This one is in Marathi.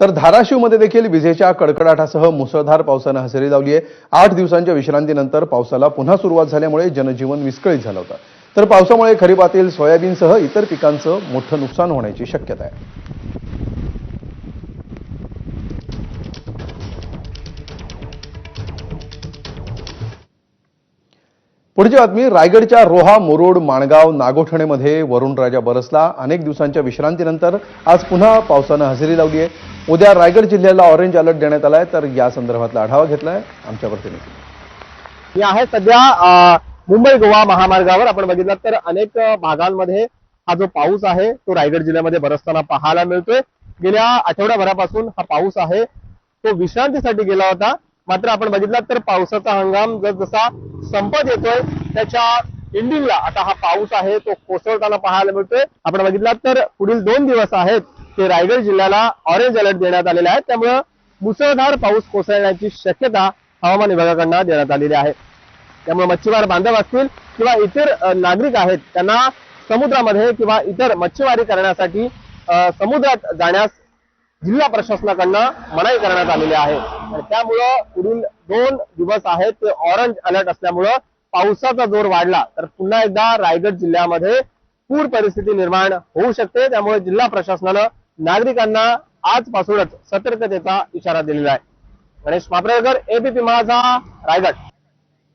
तर धाराशिवमध्ये देखील विजेच्या कडकडाटासह मुसळधार पावसानं हजेरी लावली आहे आठ दिवसांच्या विश्रांतीनंतर पावसाला पुन्हा सुरुवात झाल्यामुळे जनजीवन विस्कळीत झालं होतं. तर पावसामुळे खरीपातील सोयाबीनसह इतर पिकांचं मोठं नुकसान होण्याची शक्यता आहे. पुढची बातमी रायगडच्या रोहा मोरोड माणगाव नागोठणेमध्ये वरुणराजा बरसला. अनेक दिवसांच्या विश्रांतीनंतर आज पुन्हा पावसानं हजेरी लावली आहे. उद्या रायगड जिल्ह्याला ऑरेंज अलर्ट देण्यात आलाय तर या संदर्भातला आढावा घेतलाय आमच्या प्रतिनिधी. मी आहे सध्या मुंबई गोवा महामार्गावर. आपण बघितलं तर अनेक भागांमध्ये हा जो पाऊस आहे तो रायगड जिल्ह्यामध्ये बरसताना पाहायला मिळतोय. गेल्या आठवड्याभरापासून हा पाऊस आहे. तो विश्रांतीसाठी गेला होता. मात्र आपण बघितलं तर पावसाचा हंगाम जसा संपत येतोय त्याच्या एंडिंगला आता हा पाऊस आहे तो कोसळताना पाहायला मिळतोय. आपण बघितलात तर पुढील दोन दिवस आहेत ते रायगड जिल्ह्याला ऑरेंज अलर्ट देण्यात आलेले आहेत. त्यामुळं मुसळधार पाऊस कोसळण्याची शक्यता हवामान विभागाकडनं देण्यात आलेली आहे. त्यामुळे मच्छीमार बांधव असतील किंवा इतर नागरिक आहेत त्यांना समुद्रामध्ये किंवा इतर मच्छीमारी करण्यासाठी समुद्रात जाण्यास जिल्हा प्रशासनाकडनं मनाई करण्यात आलेली आहे. त्यामुळं पुढील दोन दिवस आहेत ते ऑरेंज अलर्ट असल्यामुळं पावसाचा जोर वाढला. तर पुन्हा एकदा रायगड जिल्ह्यामध्ये पूर परिस्थिती निर्माण होऊ शकते. त्यामुळे जिल्हा प्रशासनानं नागरिकांना आजपासूनच सतर्कतेचा इशारा दिलेला आहे. गणेश मापरेकर एबीपी माझा रायगड.